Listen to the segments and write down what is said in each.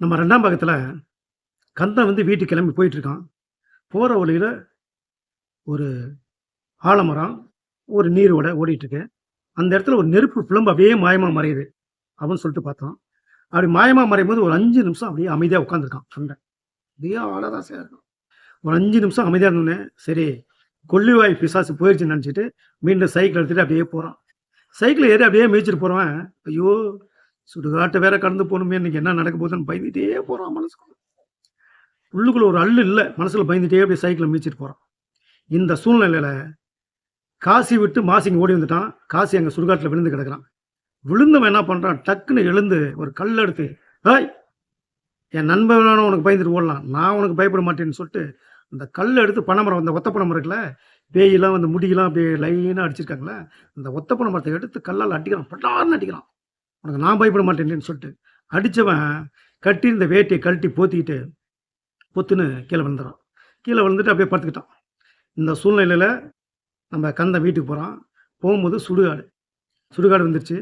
நம்ம ரெண்டாம் பாகத்தில் கந்தன் வந்து வீட்டுக்கு கிளம்பி போயிட்டுருக்கான். போகிற வழியில் ஒரு ஆலமரம் ஒரு நீரோட ஓடிட்டு இருக்கு அந்த இடத்துல ஒரு நெருப்பு பிளம்பு அப்படியே மாயமாக மறையுது அப்படின்னு சொல்லிட்டு பார்த்தோம். அப்படி மாயமாக மறையும் போது ஒரு அஞ்சு நிமிஷம் அப்படியே அமைதியாக உட்காந்துருக்கான் கந்தன். அப்படியே ஆளதாசையாக இருக்கும் ஒரு அஞ்சு நிமிஷம் அமைதியாக இருந்தோடனே சரி கொல்லிவாய் பிசாசு போயிடுச்சுன்னு நினச்சிட்டு மீண்டும் சைக்கிள் எடுத்துகிட்டு அப்படியே போகிறான் சைக்கிள் ஏறி அப்படியே மேய்ச்சிட்டு போகிறவன் ஐயோ சுடுகாட்டை வேற கடந்து போகணுமே இன்னைக்கு என்ன நடக்க போகுதுன்னு பயந்துட்டே போகிறான் மனசுக்குள்ள. உள்ளுக்குள்ள ஒரு அள்ளு இல்லை மனசில் பயந்துட்டே அப்படியே சைக்கிளை மீச்சிட்டு போகிறான் இந்த சூழ்நிலையில் காசி விட்டு மாசிங்க ஓடி வந்துட்டான். காசி அங்கே சுடுகாட்டில் விழுந்து கிடக்குறான். விழுந்தவன் என்ன பண்ணுறான் டக்குன்னு எழுந்து ஒரு கல் எடுத்து ஹாய் என் நண்பன் உனக்கு பயந்துட்டு ஓடலாம். நான் உனக்கு பயப்பட மாட்டேன்னு சொல்லிட்டு அந்த கல் எடுத்து பனைமரம் அந்த ஒத்த பனை இருக்குல்ல பேயெல்லாம் அந்த முடியெல்லாம் அப்படியே லைனாக அடிச்சிருக்காங்களே அந்த ஒத்த மரத்தை எடுத்து கல்லால் அடிக்கிறான். பட்டார்னு அடிக்கிறான். உனக்கு நான் பயப்பட மாட்டேன்னு சொல்லிட்டு அடித்தவன் கட்டியிருந்த வேட்டையை வேட்டியை கழட்டி போத்திக்கிட்டு பொத்துன்னு கீழே விழுந்துறான். கீழே விழுந்துட்டு அப்படியே படுத்துக்கிட்டான். இந்த சூழ்நிலையில் நம்ம கந்த வீட்டுக்கு போகிறான் போகும்போது சுடுகாடு. சுடுகாடு வந்துருச்சு.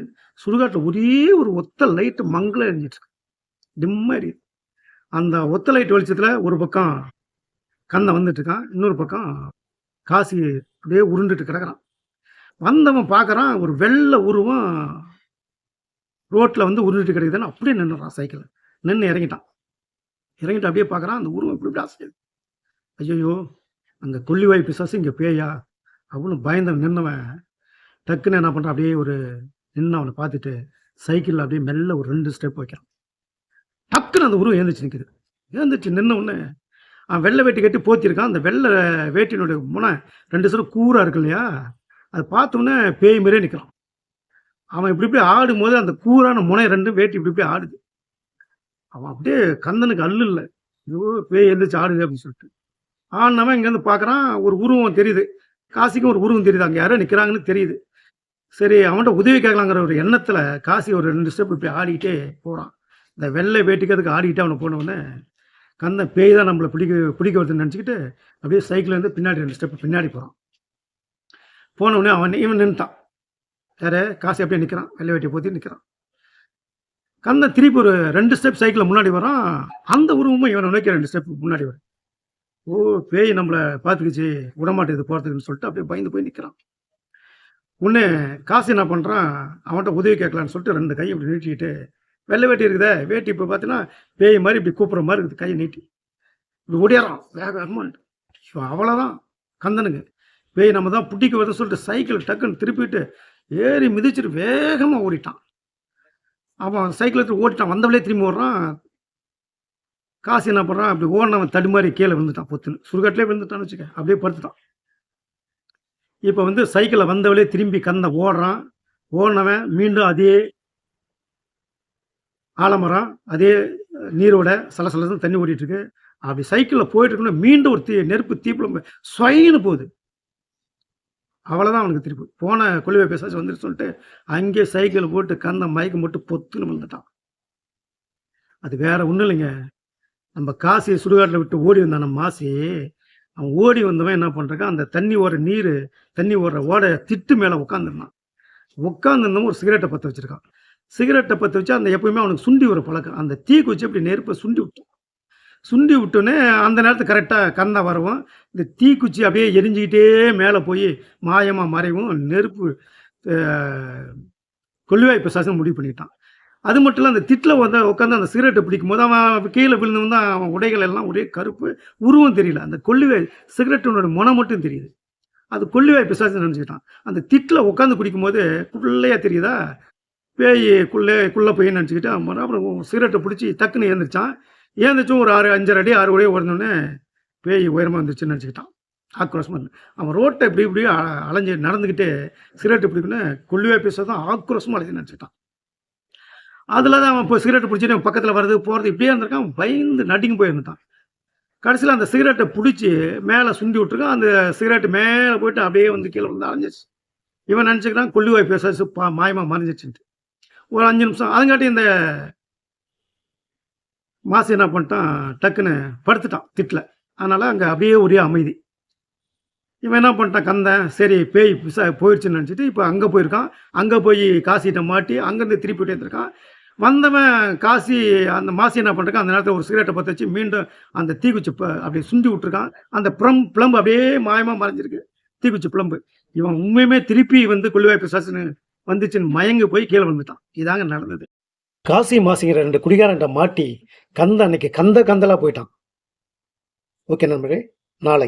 சுடுகாட்டில் ஒரே ஒரு ஒத்த லைட்டு மங்கள எரிஞ்சிட்ருக்கு இருக்கு. எரியுது அந்த ஒத்த லைட் வெளிச்சத்தில் ஒரு பக்கம் கந்தை வந்துட்டு இருக்கான். இன்னொரு பக்கம் காசி அப்படியே உருண்டுட்டு கிடக்கிறான். வந்தவன் பார்க்குறான் ஒரு வெள்ளை உருவம் ரோட்டில் வந்து உருட்டு கிடைக்குதுன்னு அப்படியே நின்றுறான் சைக்கிள் நின்று இறங்கிட்டான். இறங்கிட்டு அப்படியே பார்க்குறான் அந்த உருவம் இப்படி இப்படி ஆசை ஐயோ அங்கே கொல்லிவாய் பிசாசு இங்கே பேயா? அப்படின்னு பயந்தவன் நின்னவன் டக்குன்னு என்ன பண்ணுறான் அப்படியே ஒரு நின்று அவனை பார்த்துட்டு சைக்கிளில் அப்படியே மெல்ல ஒரு ரெண்டு ஸ்டெப் வைக்கிறான் டக்குன்னு அந்த உருவம் எழுந்துச்சு நிற்குது எழுந்துச்சு நின்ன உடனே அவன் வெள்ளை வேட்டி கட்டி போத்திருக்கான். அந்த வெள்ளை வேட்டியினுடைய முனை ரெண்டு சிறு கூராக இருக்கு இல்லையா? அதை பார்த்தோன்னே பேய் மாதிரியே நிற்கிறான் அவன் இப்படி இப்படி ஆடும்போது அந்த கூரான முனை ரெண்டும் வேட்டி இப்படி இப்படி ஆடுது. அவன் அப்படியே கந்தனுக்கு அல்லு இல்லை. ஐயோ பேய் எழுந்திரிச்சு ஆடுது அப்படின்னு சொல்லிட்டு. ஆடினவன் இங்கேருந்து பார்க்குறான் ஒரு உருவம் தெரியுது. காசிக்கும் ஒரு உருவம் தெரியுது. அங்கே யாரோ நிற்கிறாங்கன்னு தெரியுது. சரி அவன்கிட்ட உதவி கேட்கலாங்கிற ஒரு எண்ணத்தில் காசி ஒரு ரெண்டு ஸ்டெப் இப்படி ஆடிக்கிட்டே போகிறான் இந்த வெள்ளை வேட்டிக்கு அதுக்கு ஆடிக்கிட்டே அவனை போனவுடனே கந்தன் பேய் தான் நம்மளை பிடிக்க பிடிக்க வருதுன்னு நினச்சிக்கிட்டு அப்படியே சைக்கிள் வந்து பின்னாடி ரெண்டு ஸ்டெப் பின்னாடி போகிறான் போனவுடனே அவன் இவன் நின்ட்டான் யாரு காசி அப்படியே நிற்கிறான் வெள்ளை வேட்டியை போத்தி நிற்கிறான் கந்தன் திருப்பி ஒரு ரெண்டு ஸ்டெப் சைக்கிளில் முன்னாடி வரான். அந்த உருவமும் இவனை நோக்கி ரெண்டு ஸ்டெப் முன்னாடி வரும். ஓ பேய் நம்மளை பார்த்துக்கிச்சு. விடமாட்டேது போகிறதுக்குன்னு சொல்லிட்டு அப்படியே பயந்து போய் நிற்கிறான் உடனே காசு என்ன பண்ணுறான் அவன்கிட்ட உதவி கேட்கலான்னு சொல்லிட்டு ரெண்டு கையை இப்படி நீட்டிக்கிட்டு வெள்ளை வேட்டி இருக்குதே வேட்டி இப்போ பார்த்தீங்கன்னா பேய் மாதிரி இப்படி கூப்பிட்ற மாதிரி இருக்குது கையை நீட்டி. இப்படி ஓடியாரான் வேக வேகமாக அவ்வளோதான் கந்தனுங்க. பேய் நம்ம தான் புட்டிக்கு வருதுன்னு சொல்லிட்டு சைக்கிள் டக்குன்னு திருப்பிட்டு ஏறி மிதிச்சிட்டு வேகமாக ஓடிட்டான். அவன் சைக்கிள் எடுத்து ஓடிட்டான். வந்தவளே திரும்பி ஓடுறான். காசு என்ன பண்ணுறான் அப்படி ஓடினவன் தடுமாறி கீழே விழுந்துட்டான் பொத்துன்னு. சுடுகாட்டிலே விழுந்துட்டான்னு வச்சுக்க அப்படியே படுத்துட்டான். இப்போ வந்து சைக்கிளில் வந்தவளே திரும்பி கந்த ஓடுறான். ஓடினவன் மீண்டும் அதே ஆலமரம் அதே நீரோட சலசலன்னு தண்ணி ஓடிட்டுருக்கு அப்படி சைக்கிளில் போயிட்டு இருக்கணும் மீண்டும் ஒரு தீ நெருப்பு தீப்பிழம்பு ஸ்வைன்னு போகுது. அவ்வளோதான் அவனுக்கு திருப்பி போன கொள்ளுவை பேசாச்சு வந்துட்டு சொல்லிட்டு அங்கே சைக்கிள் போட்டு கந்த மயக்கம் போட்டு பொத்துன்னு விழுந்துட்டான். அது வேற ஒன்றும் இல்லைங்க. நம்ம காசியை சுடுகாட்டில் விட்டு ஓடி வந்தான் நம்ம மாசி. அவன் ஓடி வந்தவன் என்ன பண்ணுறான் அந்த தண்ணி ஓடுற நீர் தண்ணி ஓடுற ஓட திட்டு மேலே உட்காந்துருந்தான் உட்காந்துருந்தவன் ஒரு சிகரெட்டை பற்ற வச்சுருக்கான். சிகரெட்டை பற்ற வச்சு அந்த எப்பயுமே அவனுக்கு சுண்டி ஒரு பழக்கம். அந்த தீக்குச்சி குச்சி அப்படி நெருப்பை சுண்டி விட்டான் சுண்டி விட்டோன்னே அந்த நேரத்துக்கு கரெக்டாக கந்தை வரவும். இந்த தீக்குச்சி அப்படியே எரிஞ்சுக்கிட்டே மேலே போய் மாயமாக மறைவும். நெருப்பு அஹ், கொள்ளிவாய் முடிவு பண்ணிட்டான். அது மட்டும் இல்லை அந்த திட்டில் வந்து உட்காந்து அந்த சிகரெட்டை பிடிக்கும் போது அவன் கீழே விழுந்து தான் அவன் உடைகள் எல்லாம் ஒரே கருப்பு உருவம் தெரியல. அந்த கொள்ளிவாய் சிகரெட்டினோட முனை மட்டும் தெரியுது. அது கொள்ளிவாய் பிசாசு நினச்சிக்கிட்டான். அந்த திட்டில் உட்காந்து குடிக்கும்போது குள்ளையா தெரியுதா? பேய் குள்ளே குள்ளே போய் நினச்சிக்கிட்டு அவன் அப்புறம் சிகரெட்டை பிடிச்சி டக்குன்னு எழுந்திரிச்சான். ஏந்திரிச்சும் ஒரு ஆறு அஞ்சரை அடி ஆறு அடியே ஓடனோடனே பேய் உயரமாக வந்துச்சுன்னு நினச்சிக்கிட்டான். ஆக்ரோஷமாக இருந்து. அவன் ரோட்டை இப்படி இப்படி அலைஞ்சு நடந்துக்கிட்டே சிகரெட்டு பிடிக்குன்னு கொல்லுவே பேசுறதும் ஆக்ரோஷமாக அலைஞ்சு நினச்சிக்கிட்டான். அதில் தான் அவன் இப்போ சிகரெட் பிடிச்சிட்டு பக்கத்தில் வர்றது போகிறது இப்படியே இருந்திருக்கான். பயந்து நடிங்கு போயிருந்தான் கடைசியில் அந்த சிகரெட்டை பிடிச்சி மேலே சுண்டி விட்டுருக்கான். அந்த சிகரெட்டு மேலே போயிட்டு அப்படியே வந்து கீழே வந்து அலைஞ்சிச்சு இவன் நினச்சிக்கிறான் கொல்லிவாய் பேசாச்சு பா மாயமாக மறைஞ்சிச்சுன்ட்டு ஒரு அஞ்சு நிமிஷம். அதுங்காட்டி இந்த மாசு என்ன பண்ணிட்டான்? டக்குன்னு படுத்துட்டான் திட்டில். அதனால் அங்கே அப்படியே ஒரே அமைதி. இவன் என்ன பண்ணிட்டான்? கந்தன் சரி பேய் பிசா போயிடுச்சுன்னு நினச்சிட்டு இப்போ அங்கே போயிருக்கான். அங்கே போய் காசிட்ட மாட்டி அங்கேருந்து திருப்பி விட்டு இருக்கான் வந்தவன் காசி அந்த மாசி என்ன பண்ணுறான் அந்த நேரத்தில் ஒரு சிகரெட்டை பற்ற வச்சு மீண்டும் அந்த தீக்குச்சி ப அப்படியே சுண்டி விட்டுருக்கான். அந்த ப்ளம் பிளம்பு அப்படியே மாயமாக மறைஞ்சிருக்கு. தீக்குச்சி பிளம்பு இவன் உண்மையுமே திருப்பி வந்து கொள்ளிவாய் சாசனு வந்துச்சுன்னு மயங்கு போய் கீழே வந்துட்டான் இதாங்க நடந்தது. காசி மாசிங்கிற ரெண்டு குடிகாரன்ட்ட மாட்டி கந்த அன்னைக்கு கந்த கந்தலாக போயிட்டான். ஓகே நண்பரே நாளை.